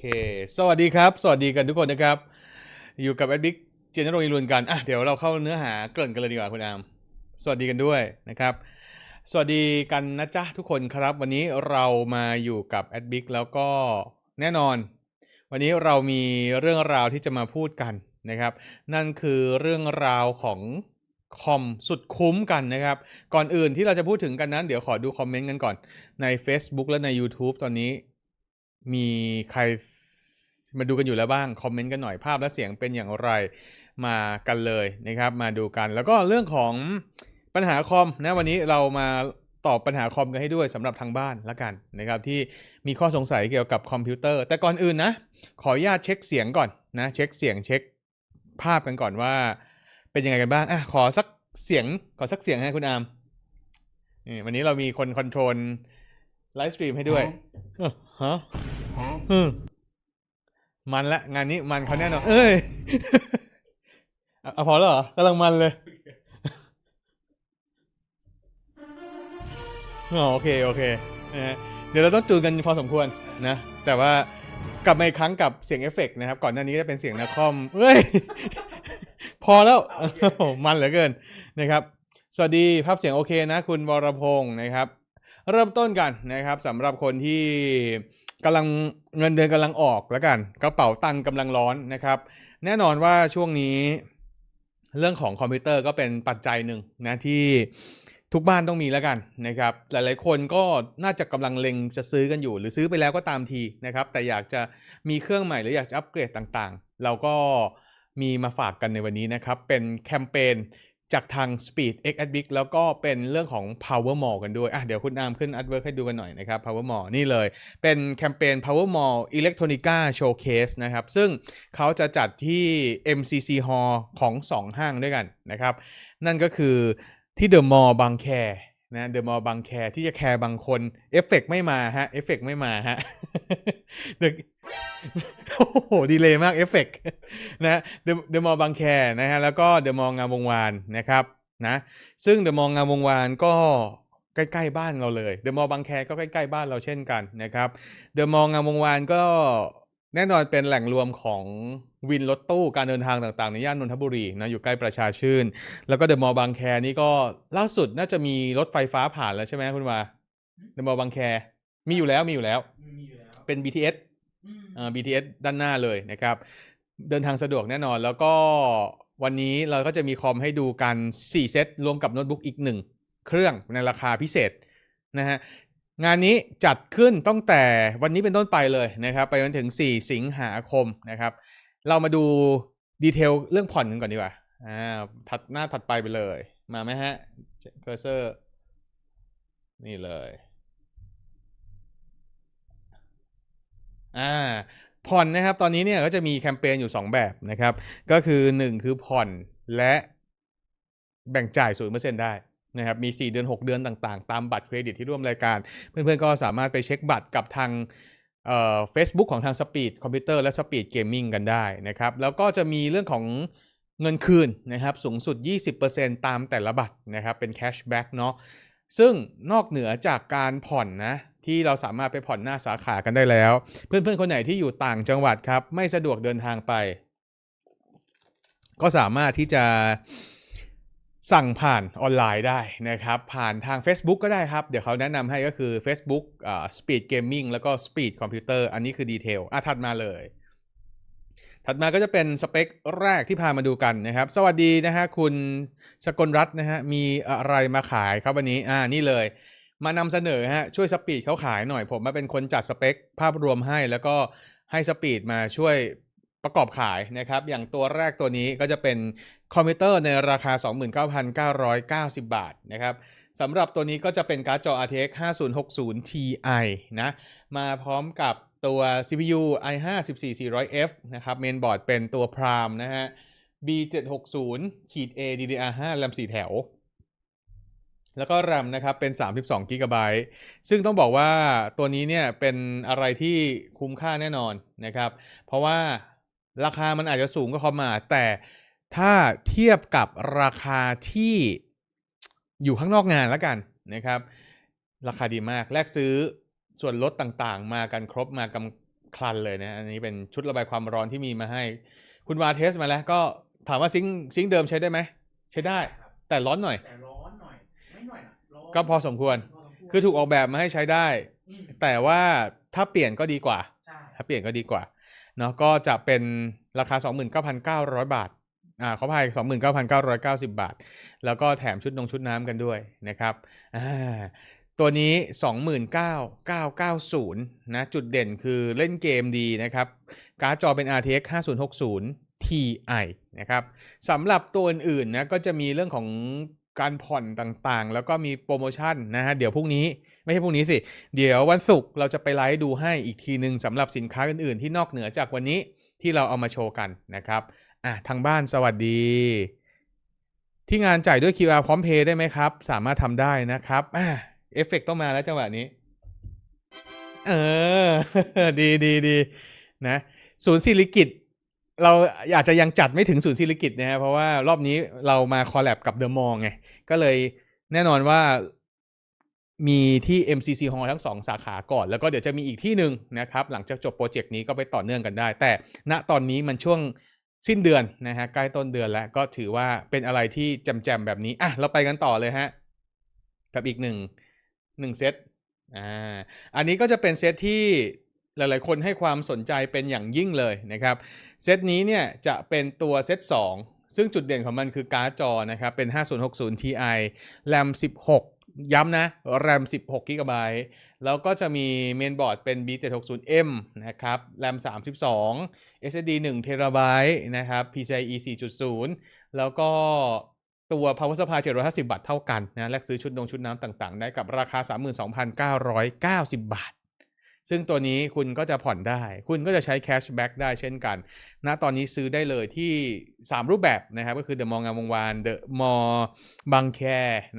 เค สวัสดีครับ สวัสดีกันทุกคนนะครับ อยู่กับแอดบิ๊กเจนนรงค์อิรุนกันอะเดี๋ยวเราเข้าเนื้อหาเกริ่นกันเลยดีกว่าคุณอาม สวัสดีกันด้วยนะครับ สวัสดีกันนะจ๊ะทุกคนครับ วันนี้เรามาอยู่กับแอดบิ๊กแล้วก็แน่นอน วันนี้เรามีเรื่องราวที่จะมาพูดกันนะครับ นั่นคือเรื่องราวของคอมสุดคุ้มกันนะครับ ก่อนอื่นที่เราจะพูดถึงกันนั้น เดี๋ยวขอดูคอมเมนต์กันก่อนใน Facebook และใน YouTube ตอนนี้มีใคร มาดูกันอยู่แล้วบ้าง คอมเมนต์กันหน่อยภาพและเสียงเป็นอย่างไรมากันเลยนะครับ มาดูกัน แล้วก็เรื่องของปัญหาคอมนะวันนี้เรามาตอบปัญหาคอมกันให้ด้วยสำหรับทางบ้านละกันนะครับ ที่มีข้อสงสัยเกี่ยวกับคอมพิวเตอร์ แต่ก่อนอื่นนะ ขออนุญาตเช็คเสียงก่อนนะ เช็คเสียงเช็คภาพกันก่อนว่า เป็นยังไงกันบ้างอะขอสักเสียงขอสักเสียงให้คุณอามนี่วันนี้เรามีคนคอนโทรลไลฟ์สตรีมให้ด้วยเอ้อฮะอื มันละงานนี้มันเขาแน่นอน เอ้ยเอาพอแล้วเหรอกำลังมันเลยอ๋อโอเคโอเคนะเดี๋ยวเราต้องจูนกันพอสมควรนะ แต่ว่ากลับมาอีกครั้งกับเสียงเอฟเฟกต์นะครับ ก่อนหน้านี้จะเป็นเสียงนาคอมเอ้ย พอแล้วมันเหลือเกินนะครับสวัสดีภาพเสียงโอเคนะ คุณวรพงศ์นะครับ เริ่มต้นกันนะครับสำหรับคนที่ กำลังเงินเดือนกำลังออกแล้วกัน กระเป๋าตังค์กำลังร้อนนะครับ แน่นอนว่าช่วงนี้เรื่องของคอมพิวเตอร์ก็เป็นปัจจัยหนึ่งนะที่ทุกบ้านต้องมีแล้วกันนะครับ หลายๆ คนก็น่าจะกำลังเล็งจะซื้อกันอยู่ หรือซื้อไปแล้วก็ตามทีนะครับ แต่อยากจะมีเครื่องใหม่หรืออยากจะอัปเกรดต่างๆ เราก็มีมาฝากกันในวันนี้นะครับ เป็นแคมเปญ จากทาง Speed X a d b i c แล้วก็เป็นเรื่องของ Power Mall กันด้วยอะเดี๋ยวคุณอามขึ้น Artwork ให้ดูกันหน่อยนะครับ Power Mall นี่เลย เป็นแคมเปญ Power Mall Electronica Showcase นะครับ ซึ่งเขาจะจัดที่ MCC Hall ของ 2 ห้างด้วยกันนะครับ นั่นก็คือที่เดอะมอลล์บางแค นะเดอะมอลล์บางแคที่จะแคร์บางคนเอฟเฟกไม่มาฮะเอฟเฟกไม่มาฮะเดอะโอ้โหดีเลยมากเอฟเฟกนะเดอะเดอะมอลล์บางแคนะฮะแล้วก็เดอะมอลล์งามวงวานนะครับนะซึ่งเดอะมอลล์งามวงวานก็ใกล้ๆบ้านเราเลยเดอะมอลล์บางแคก็ใกล้ๆบ้านเราเช่นกันนะครับเดอะมอลล์งามวงวานก็แน่นอนเป็นแหล่งรวมของ วินรถตู้การเดินทางต่างๆ ในย่านนนทบุรีนะอยู่ใกล้ประชาชื่น แล้วก็เดอะมอลล์บางแคนี่ก็ล่าสุดน่าจะมีรถไฟฟ้าผ่านแล้วใช่ไหมคุณวาเดอะมอลล์บางแคมีอยู่แล้วมีอยู่แล้วมีอยู่แล้วเป็น BTS อืมอ่า BTS ด้านหน้าเลยนะครับ เดินทางสะดวกแน่นอน แล้วก็วันนี้เราก็จะมีคอมให้ดูกัน 4 เซตรวมกับโน้ตบุ๊กอีก 1 เครื่องในราคาพิเศษนะฮะงานนี้จัดขึ้นตั้งแต่วันนี้เป็นต้นไปเลยนะครับ ไปจนถึง 4 สิงหาคมนะครับ เรามาดูดีเทลเรื่องผ่อนกันก่อนดีกว่า อ่า ถัดหน้าถัดไปไปเลย มาไหมฮะ เคอร์เซอร์ นี่เลย อ่า ผ่อนนะครับ ตอนนี้เนี่ยก็จะมีแคมเปญอยู่ 2 แบบนะครับ ก็คือ 1 คือผ่อนและแบ่งจ่าย0%ได้นะครับ มี 4 เดือน 6 เดือนต่างๆ ตามบัตรเครดิตที่ร่วมรายการ เพื่อนๆ ก็สามารถไปเช็คบัตรกับทาง เอ่อ Facebook ของทาง Speed Computer และ Speed Gaming กันได้นะครับ แล้วก็จะมีเรื่องของเงินคืนนะครับ สูงสุด 20%ตามแต่ละบัตรนะครับ เป็น cashback เนาะซึ่งนอกเหนือจากการผ่อนนะ ที่เราสามารถไปผ่อนหน้าสาขากันได้แล้ว เพื่อนๆ คนไหนที่อยู่ต่างจังหวัดครับ ไม่สะดวกเดินทางไป ก็สามารถที่จะ สั่งผ่านออนไลน์ได้นะครับ ผ่านทาง Facebook ก็ได้ครับ เดี๋ยวเขาแนะนำให้ก็คือ Facebook อ่า Speed Gaming แล้วก็ Speed Computer อันนี้คือดีเทลอะถัดมาเลย ถัดมาก็จะเป็นสเปคแรกที่พามาดูกันนะครับ สวัสดีนะฮะคุณสกลรัตน์นะฮะมีอะไรมาขายครับวันนี้อ่านี่เลย มานำเสนอฮะช่วยสปีดเขาขายหน่อยผมมาเป็นคนจัดสเปคภาพรวมให้แล้วก็ให้สปีดมาช่วย ประกอบขายนะครับ อย่างตัวแรกตัวนี้ก็จะเป็นคอมพิวเตอร์ในราคา 29,990 บาทนะครับสำหรับตัวนี้ก็จะเป็นการ์ดจอ RTX 5060 Ti นะ มาพร้อมกับตัว CPU i5 14400F นะครับ เมนบอร์ดเป็นตัว Prime นะฮะ B760 ขีด A DDR5 แรม4 แถว แล้วก็ RAM นะครับ เป็น 32 g b ซึ่งต้องบอกว่าตัวนี้เนี่ยเป็นอะไรที่คุ้มค่าแน่นอนนะครับ เพราะว่า ราคามันอาจจะสูงกว่าคอมมา แต่ถ้าเทียบกับราคาที่อยู่ข้างนอกงานแล้วกันนะครับ ราคาดีมากแลกซื้อส่วนลดต่างๆ มากันครบมากคลันเลยนะ อันนี้เป็นชุดระบายความร้อนที่มีมาให้ คุณวาเทสมาแล้วก็ถามว่าซิงค์ซิงค์เดิมใช้ได้ไหม ใช้ได้ครับแต่ร้อนหน่อย แต่ร้อนหน่อย ไม่หน่อยนะร้อนก็พอสมควรพอสมวร คือถูกออกแบบมาให้ใช้ได้อืมแต่ว่าถ้าเปลี่ยนก็ดีกว่าใช่ถ้าเปลี่ยนก็ดีกว่า เนาะก็จะเป็นราคา 29,900 บาทอ่าขออภัย29,990 บาท แล้วก็แถมชุดนงชุดน้ำกันด้วยนะครับอ่าตัวนี้ 29,990 นะ จุดเด่นคือเล่นเกมดีนะครับ การ์ดจอเป็น RTX 5060 Ti นะครับสำหรับตัวอื่นๆนะก็จะมีเรื่องของการผ่อนต่างๆ แล้วก็มีโปรโมชั่นนะฮะเดี๋ยวพรุ่งนี้ ไม่ใช่พรุ่งนี้สิ เดี๋ยววันศุกร์เราจะไปไลฟ์ดูให้อีกทีหนึ่งสำหรับสินค้าอื่นๆ ที่นอกเหนือจากวันนี้ที่เราเอามาโชว์กันนะครับอะทางบ้านสวัสดี ที่งานจ่ายด้วย QR พร้อมเพย์ได้ไหมครับ สามารถทำได้นะครับอะเอฟเฟกต์ต้องมาแล้วจังหวะนี้ เออ ดีดีดีนะศูนย์ศิริกิตเราอยากจะยังจัดไม่ถึงศูนย์ศิริกิตนะฮะเพราะว่ารอบนี้เรามาคอลแลบกับเดอะมองไง ก็เลยแน่นอนว่า มีที่ MCC Hall ทั้งสองสาขาก่อน แล้วก็เดี๋ยวจะมีอีกที่หนึ่งนะครับ หลังจากจบโปรเจกต์นี้ก็ไปต่อเนื่องกันได้ แต่ณตอนนี้มันช่วงสิ้นเดือนนะฮะใกล้ต้นเดือนแล้วก็ถือว่าเป็นอะไรที่แจมๆแบบนี้อะเราไปกันต่อเลยฮะ กับอีกหนึ่งหนึ่งเซตอ่าอันนี้ก็จะเป็นเซตที่หลายๆ คนให้ความสนใจเป็นอย่างยิ่งเลยนะครับ เซตนี้เนี่ยจะเป็นตัวเซต2ซึ่งจุดเด่นของมันคือการ์ดจอนะครับเป็น 5060 Ti RAM 16 ย้ำนะ RAM 16 g b แล้วก็จะมีเมนบอร์ดเป็น B760M นะครับ RAM 32 SSD 1 t b นะครับ PCIe 4.0 แล้วก็ตัว Power Supply 750 บาทเท่ากันนะ แลกซื้อชุดนงชุดน้ำต่าง ๆ ได้กับราคา 32,990 บาท ซึ่งตัวนี้คุณก็จะผ่อนได้ คุณก็จะใช้แคชแบ็กได้เช่นกันณตอนนี้ซื้อได้เลยที่ 3 รูปแบบนะครับ ก็คือ The Mall งามวงวาน The Mall บางแค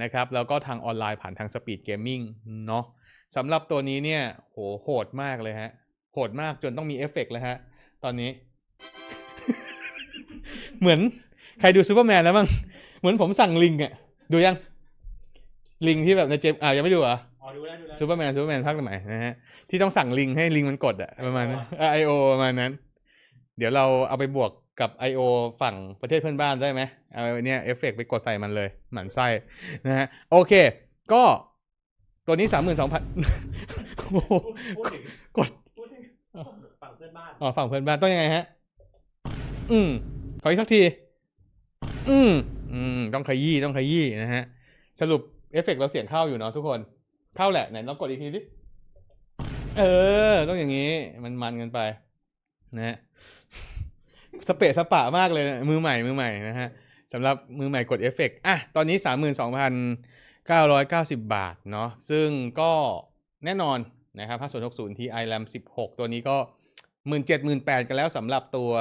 นะครับ แล้วก็ทางออนไลน์ผ่านทาง Speed Gaming เนาะสำหรับตัวนี้เนี่ยโหโหดมากเลยฮะ โหดมากจนต้องมีเอฟเฟกต์เลยฮะ ตอนนี้ เหมือนใครดูซูเปอร์แมนแล้วบ้าง เหมือนผมสั่งลิงอะดูยัง ลิงที่แบบในเจมอ่ายังไม่ดูเหรอ อ๋อดูแล้วดูแล้วซูเปอร์แมนซูเปอร์แมนภาคใหม่นะฮะที่ต้องสั่งลิงให้ลิงมันกดอะประมาณนั้นไอโอประมาณนั้น เดี๋ยวเราเอาไปบวกกับ I.O. ฝั่งประเทศเพื่อนบ้านได้ไหมเอาไอ้เนี่ยเอฟเฟกไปกดใส่มันเลย หมันไส้นะฮะโอเค ก็ตัวนี้สามหมื่นสองพันพูดพูดถึงกดพูดถึงฝั่งเพื่อนบ้านอ๋อฝั่งเพื่อนบ้านต้องยังไงฮะ อืมขออีกสักที อืมอืมต้องขยี้ต้องขยี้นะฮะ สรุปเอฟเฟกต์เราเสียงเข้าอยู่เนาะทุกคน เข้าแหละไหนลองกดอีกทีดิเออ ต้องอย่างนี้ มันมันกันไป นะฮะสเปะสปะมากเลยนะมือใหม่มือใหม่นะฮะสำหรับมือใหม่กดเอฟเฟกต์อะ ตอนนี้ 32,990 บาทเนาะซึ่งก็แน่นอนนะครับ5060 Ti RAM 16 ตัวนี้ก็ 17 18กันแล้วสำหรับตัว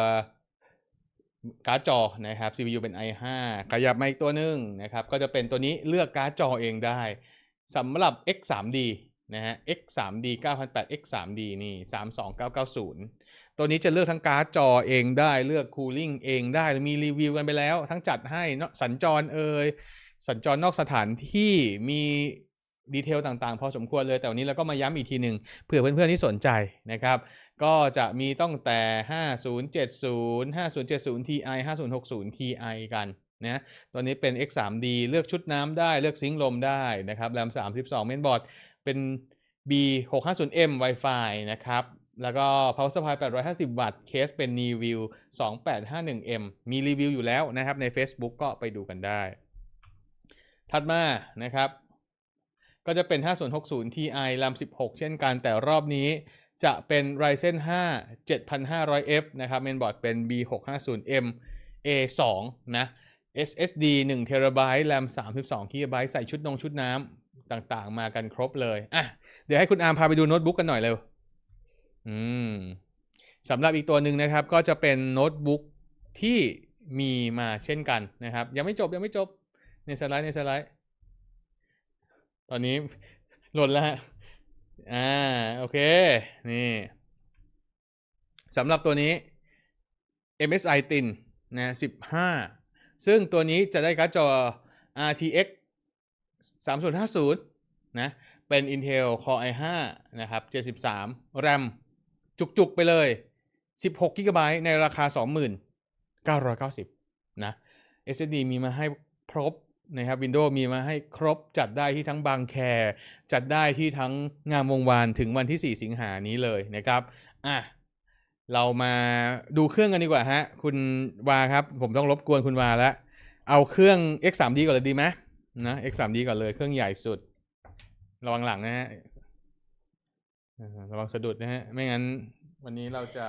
การ์ดจอนะครับ CPU เป็น i5 ขยับมาอีกตัวหนึ่งนะครับ ก็จะเป็นตัวนี้เลือกการ์ดจอเองได้ สำหรับ X3D นะฮะ X3D 9008 X3D นี่ 32990 ตัวนี้จะเลือกทั้งการ์ดจอเองได้เลือกคูลิ่งเองได้มีรีวิวกันไปแล้ว ทั้งจัดให้สัญจรเอ่ยสัญจรนอกสถานที่มีดีเทลต่างๆ พอสมควรเลยแต่วันนี้เราก็มาย้ำอีกทีหนึ่งเผื่อเพื่อนๆที่สนใจนะครับ ก็จะมีต้องแต่ 5070 5070 Ti 5060 Ti กัน นะตัวนี้เป็น X3D เลือกชุดน้ำได้เลือกซิงค์ลมได้นะครับ RAM 32 เมนบอร์ดเป็น B650M Wi-Fi นะครับแล้วก็ Power Supply 850 วัตต์ เคสเป็น n e w 2851M มีรีวิวอยู่แล้วนะครับ ใน Facebook ก็ไปดูกันได้ ถัดมานะครับ ก็จะเป็น 5060 Ti RAM 16 เช่นกัน แต่รอบนี้จะเป็น Ryzen 5 7500F นะครับ เมนบอร์ดเป็น B650M A2 นะ SSD 1 TB RAM 32 GB ใส่ชุดนงชุดน้ำต่างๆ มากันครบเลย อะ เดี๋ยวให้คุณอาร์มพาไปดูโน้ตบุ๊กกันหน่อยเร็ว อืมสำหรับอีกตัวหนึ่งนะครับ ก็จะเป็นโน้ตบุ๊กที่มีมาเช่นกันนะครับ ยังไม่จบยังไม่จบ ในสไลด์ในสไลด์ ตอนนี้หล่นแล้วฮะอ่า โอเค นี่สำหรับตัวนี้ MSI Tin นะ15 ซึ่งตัวนี้จะได้การ์ดจอ RTX 3050 นะ เป็น Intel Core i5 นะครับ 73 RAM จุกๆ ไปเลย 16กิกะไบต์ในราคา 2990 นะ SSD มีมาให้ครบนะครับ Windows มีมาให้ครบจัดได้ที่ทั้งบางแค จัดได้ที่ทั้งงามวงวานถึงวันที่ 4 สิงหานี้เลยนะครับ อะ เรามาดูเครื่องกันดีกว่าฮะ คุณวาครับ ผมต้องรบกวนคุณวาแล้ว เอาเครื่อง X3D ก่อนเลยดีไหมนะ X3D ก่อนเลยเครื่องใหญ่สุด ระวังหลังนะฮะอ่าระวังสะดุดนะฮะ ไม่งั้น วันนี้เราจะ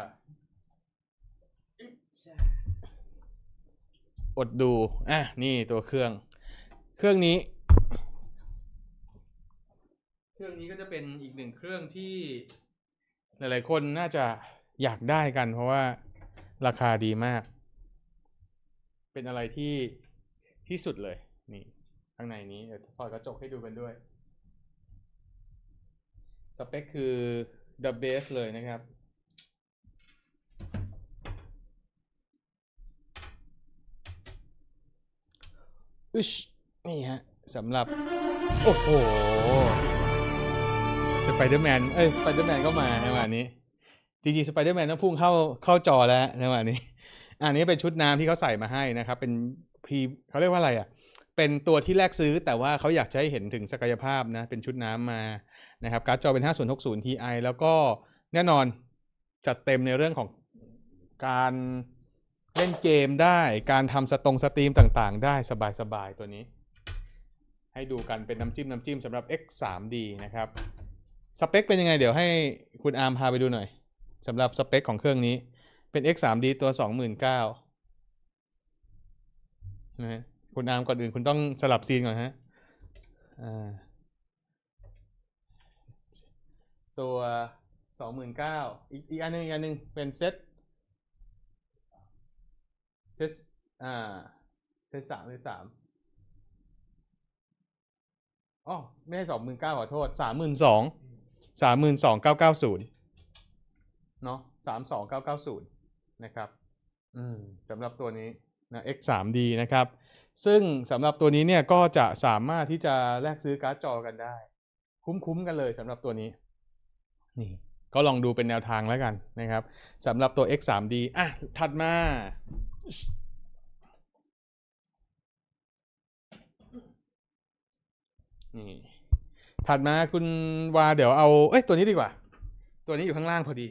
อดดู อะ นี่ตัวเครื่อง เครื่องนี้ เครื่องนี้ก็จะเป็นอีกหนึ่งเครื่องที่ หลาย ๆ คนน่าจะ อยากได้กัน เพราะว่าราคาดีมาก เป็นอะไรที่ที่สุดเลย นี่ข้างในนี้เดี๋ยวถอดกระจกให้ดูกันด้วย สเปคคือ the best เลยนะครับอึชนี่ฮะสำหรับ โอ้โห สไปเดอร์แมน เอ้ย สไปเดอร์แมนก็มาในวันนี้ จริงๆสไปเดอร์แมนต้องพุ่งเข้าเข้าจอแล้วในวันนี้ อันนี้เป็นชุดน้ำที่เขาใส่มาให้นะครับ เป็นพรีเขาเรียกว่าอะไรอะ เป็นตัวที่แลกซื้อแต่ว่าเขาอยากจะให้เห็นถึงศักยภาพนะ เป็นชุดน้ำมานะครับการ์ดจอเป็น 5060 Ti แล้วก็แน่นอนจัดเต็มในเรื่องของการเล่นเกมได้ การทำสตรงสตรีมต่างๆ ได้สบายๆตัวนี้ ให้ดูกันเป็นน้ำจิ้มน้ำจิ้มสำหรับ X3D นะครับ สเปคเป็นยังไงเดี๋ยวให้คุณอาร์มพาไปดูหน่อย สำหรับสเปคของเครื่องนี้เป็น X3D ตัว 29,000นะฮะคุณอามก่อนอื่นคุณต้องสลับซีนก่อนฮะตัว 29,000อีกอีกอันหนึงอีกอันหนึงเป็นเซตเซตอ่าเซตสามเซตสามอ๋อไม่ใช่สองหมื่นเก้าขอโทษสามหมื่นสองสามหมื่นสองเก้าเก้าศูนย์ เนาะสามสองเก้าเก้าศูนย์นะครับอืมสำหรับตัวนี้นะ X 3 D นะครับ ซึ่งสำหรับตัวนี้เนี่ยก็จะสามารถที่จะแลกซื้อการ์ดจอกันได้ คุ้มๆกันเลยสำหรับตัวนี้ นี่ ก็ลองดูเป็นแนวทางแล้วกันนะครับสำหรับตัว X 3 D อะ ถัดมานี่ถัดมาคุณวาเดี๋ยวเอา เอ้ยตัวนี้ดีกว่า ตัวนี้อยู่ข้างล่างพอดี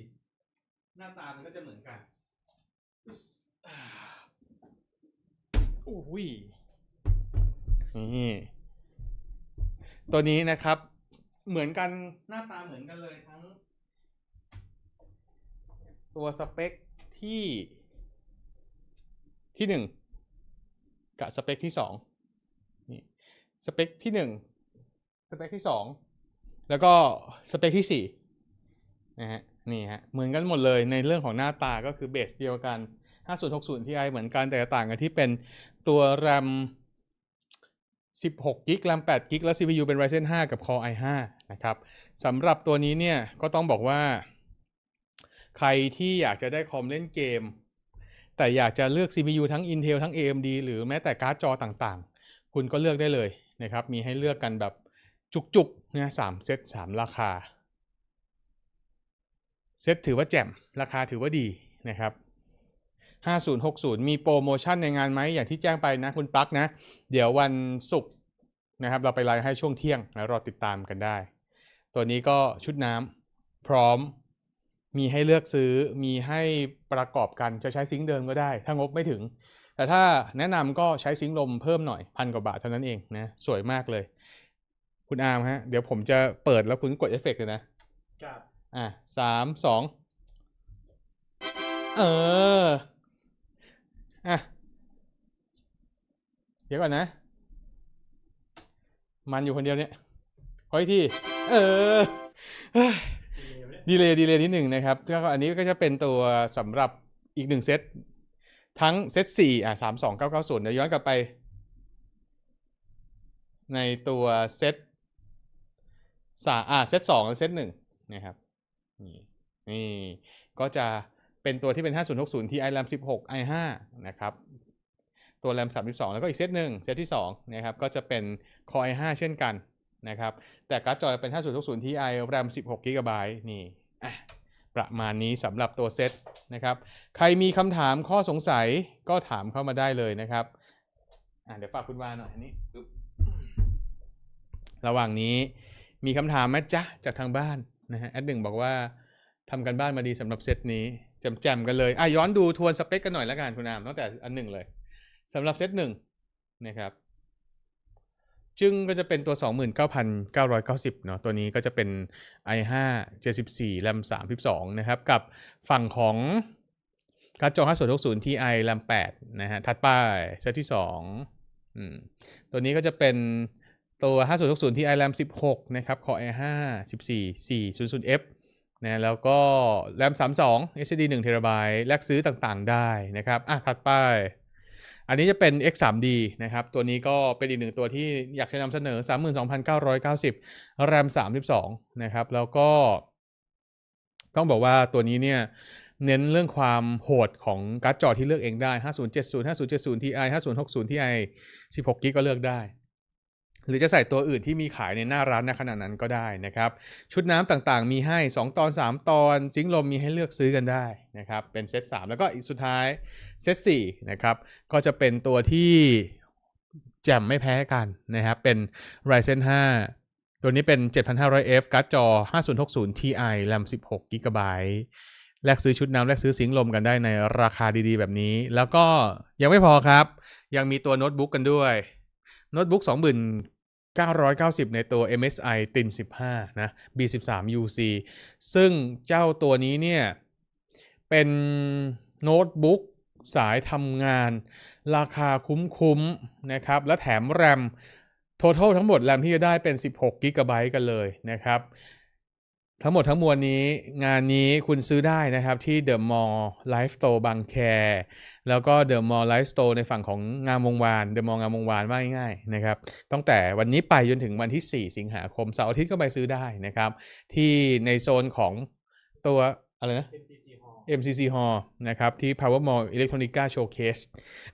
น้าตามันก็จะเหมือนกันอึ๊สอ่าโอ้ยนี่ตัวนี้นะครับ เหมือนกันหน้าตาเหมือนกันเลยทั้ง ตัวสเปคที่ที่หนึ่งกับสเปคที่สองนี่สเปคที่หนึ่งสเปคที่สองแล้วก็สเปคที่สี่นะฮะ นี่ฮะเหมือนกันหมดเลยในเรื่องของหน้าตาก็คือเบสเดียวกัน 5060 Ti เหมือนกันแต่ต่างกันที่เป็นตัว RAM 16 g b RAM 8 g b แล้ว CPU เป็น Ryzen 5 กับ Core i5 นะครับสำหรับตัวนี้เนี่ยก็ต้องบอกว่า ใครที่อยากจะได้คอมเล่นเกม แต่อยากจะเลือก CPU ทั้ง Intel ทั้ง AMD หรือแม้แต่การ์ดจอต่างๆ คุณก็เลือกได้เลยนะครับ มีให้เลือกกันแบบจุกๆนะสามเซตสามราคา เซตถือว่าแจ่มราคาถือว่าดีนะครับ5060 มีโปรโมชั่นในงานไหมอย่างที่แจ้งไปนะคุณปลั๊กนะ เดี๋ยววันศุกร์นะครับ เราไปไลฟ์ให้ช่วงเที่ยงแล้วรอติดตามกันได้ ตัวนี้ก็ชุดน้ำพร้อมมีให้เลือกซื้อมีให้ประกอบกันจะใช้ซิงค์เดิมก็ได้ ถ้างบไม่ถึง แต่ถ้าแนะนำก็ใช้ซิงค์ลมเพิ่มหน่อยพันกว่าบาทเท่านั้นเองนะสวยมากเลย คุณอาร์มฮะ เดี๋ยวผมจะเปิดแล้วคุณกดเอฟเฟกต์เลยนะกับ อะสามสองเออ อะ เดี๋ยวก่อนนะ มันอยู่คนเดียวเนี่ยขออีกทีเออดีเลยดีเลยนิดหนึ่งนะครับก็อันนี้ก็จะเป็นตัวสำหรับอีกหนึ่งเซตทั้งเซตสี่อะสามสองเก้าเก้าศูนย์เดี๋ยวย้อนกลับไป ในตัวเซตสาอ่าเซตสองและเซตหนึ่งนะครับ นี่นี่ก็จะเป็นตัวที่เป็น 5060 Ti RAM 16 i5 นะครับตัว RAM 32 แล้วก็อีกเซตหนึ่งเซตที่2นะครับก็จะเป็น Core i5 เช่นกันนะครับแต่การ์ดจอเป็น 5060 Ti RAM 16 GB นี่ประมาณนี้สำหรับตัวเซตนะครับ ใครมีคำถามข้อสงสัยก็ถามเข้ามาได้เลยนะครับเดี๋ยวฝากคุณวาหน่อยอันนี้ระหว่างนี้มีคำถามไหมจ๊ะจากทางบ้าน นะฮะแอดหนึ่งบอกว่าทำกันบ้านมาดีสำหรับเซตนี้แจมๆกันเลยอะย้อนดูทวนสเปคกันหน่อยล้วกันคุณอามตั้งแต่อันหนึ่งเลยสำหรับเซตหนึ่งนะครับจึงก็จะเป็นตัว 29,990เนาะตัวนี้ก็จะเป็น i5 74 RAM 32 นะครับ กับฝั่งของการ์ดจอ5060 Ti RAM 8 นะฮะ ถัดไปเซตที่2อืมตัวนี้ก็จะเป็น ตัว 5060 Ti RAM 16 นะครับ Core i5 14 400F นะแล้วก็ RAM 32 SSD 1 TB แลกซื้อต่างๆได้นะครับ อะ ถัดไป อันนี้จะเป็น X3D นะครับ ตัวนี้ก็เป็นอีกหนึ่งตัวที่อยากจะนำเสนอ 32,990 RAM 32 นะครับ แล้วก็ ต้องบอกว่าตัวนี้เนี่ยเน้นเรื่องความโหดของการ์ดจอที่เลือกเองได้ 5070 5070 Ti 5060 Ti 16กิกก็เลือกได้ หรือจะใส่ตัวอื่นที่มีขายในหน้าร้านในขณะนั้นก็ได้นะครับ ชุดน้ำต่างๆ มีให้ 2 ตอน 3 ตอนซิงลมมีให้เลือกซื้อกันได้นะครับ เป็นเซต3แล้วก็อีกสุดท้ายเซต4นะครับ ก็จะเป็นตัวที่แจ่มไม่แพ้กันนะครับ เป็น Ryzen 5 ตัวนี้เป็น 7500F การ์ดจอ 5060 Ti RAM 16 GB แลกซื้อชุดน้ำแลกซื้อสิงลมกันได้ในราคาดีๆ แบบนี้ แล้วก็ยังไม่พอครับ ยังมีตัวโน้ตบุ๊กกันด้วย โน้ตบุ๊ก2990 ในตัว MSI Tin 15 นะ B13 UC ซึ่งเจ้าตัวนี้เนี่ย เป็นโน้ตบุ๊กสายทำงาน ราคาคุ้มๆนะครับ และแถมแรมทั้งหมดแรมที่จะได้เป็น 16 g b กันเลยนะครับ ทั้งหมดทั้งมวลนี้งานนี้คุณซื้อได้นะครับที่ The Mall Life Store บางแค แล้วก็ The Mall Life Store ในฝั่งของงามวงวาน The Mall งามวงวานว่าง่ายๆนะครับตั้งแต่วันนี้ไปจนถึงวันที่ 4 สิงหาคมเสาร์อาทิตย์ก็ไปซื้อได้นะครับ ที่ในโซนของตัวอะไรนะ MCC MCC Hall นะครับ ที่ Power Mall Electronica Showcase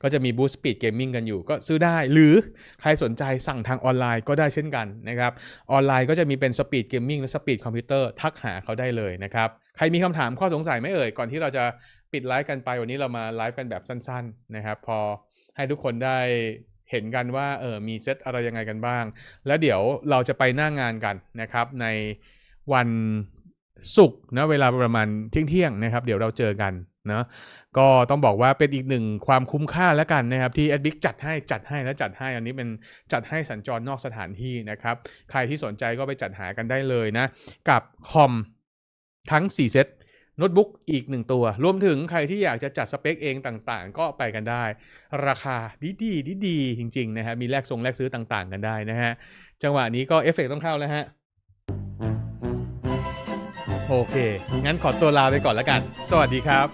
ก็จะมี Boost Speed Gaming กันอยู่ ก็ซื้อได้ หรือใครสนใจสั่งทางออนไลน์ก็ได้เช่นกันนะครับ ออนไลน์ก็จะมีเป็น Speed Gaming และ Speed Computer ทักหาเขาได้เลยนะครับ ใครมีคำถามข้อสงสัยไม่เอ่ย ก่อนที่เราจะปิดไลฟ์กันไป วันนี้เรามาไลฟ์กันแบบสั้นๆนะครับ พอให้ทุกคนได้เห็นกันว่าเออมีเซตอะไรยังไงกันบ้าง แล้วเดี๋ยวเราจะไปหน้างานกันนะครับในวัน ศุกร์นะเวลาประมาณเที่ยงๆนะครับ เดี๋ยวเราเจอกันนะก็ต้องบอกว่าเป็นอีกหนึ่งความคุ้มค่าแล้วกันนะครับ ที่ a d b i c จัดให้จัดให้และจัดให้อันนี้เป็นจัดให้สัญจรนอกสถานที่นะครับ ใครที่สนใจก็ไปจัดหากันได้เลยนะ กับคอมทั้ง 4 เซตโน้ตบุ๊กอีก1ตัว รวมถึงใครที่อยากจะจัดสเปคเองต่างๆ ก็ไปกันได้ ราคาดีดีดีดีๆจริงๆนะฮะมีแลกทรงแลกซื้อต่างๆ กันได้นะฮะจังหวะนี้ก็เอฟเฟกต์ต้องเข้าแล้วฮะ โอเค งั้นขอตัวลาไปก่อนแล้วกัน สวัสดีครับ